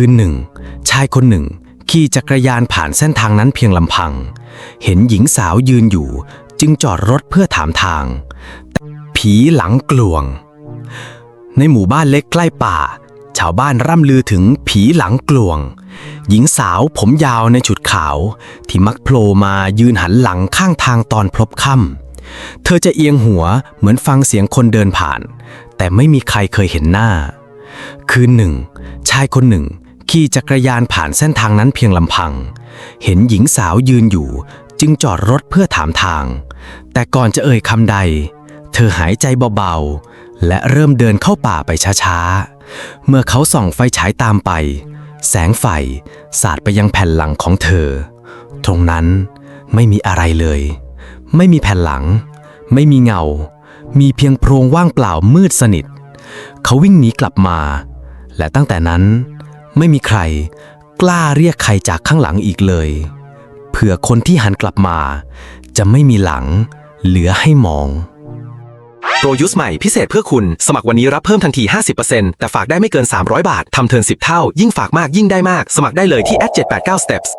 คืนหนึ่ง ชายคนหนึ่ง ขี่จักรยานผ่านเส้นทางนั้นเพียงลำพัง เห็นหญิงสาวยืนอยู่ จึงจอดรถเพื่อถามทางแต่ผีหลังกลวง ในหมู่บ้านเล็กใกล้ป่า ชาวบ้านร่ำลือถึงผีหลังกลวง หญิงสาวผมยาวในฉุดขาว ที่มักโผล่มายืนหันหลังข้างทางตอนพลบค่ำเธอจะเอียงหัวเหมือนฟังเสียงคนเดินผ่าน แต่ไม่มีใครเคยเห็นหน้าคืนหนึ่ง ชายคนหนึ่ง ขี่จักรยานผ่านเส้นทางนั้นเพียงลำพัง เห็นหญิงสาวยืนอยู่ จึงจอดรถเพื่อถามทาง แต่ก่อนจะเอ่ยคำใด เธอหายใจเบาๆ และเริ่มเดินเข้าป่าไปช้าๆ เมื่อเขาส่องไฟฉายตามไป แสงไฟสาดไปยังแผ่นหลังของเธอ ตรงนั้นไม่มีอะไรเลย ไม่มีแผ่นหลัง ไม่มีเงา มีเพียงโพรงว่างเปล่ามืดสนิท เขาวิ่งหนีกลับมา และตั้งแต่นั้น ไม่มีใครกล้าเรียกใครจากข้างหลังอีกเลย เผื่อคนที่หันกลับมา จะไม่มีหลัง เหลือให้มอง โปรยุสใหม่พิเศษเพื่อคุณ สมัครวันนี้รับเพิ่มทันที 50%แต่ฝากได้ไม่เกิน 300 บาท ทำเทิน10 เท่า ยิ่งฝากมากยิ่งได้มาก สมัครได้เลยที่ @789steps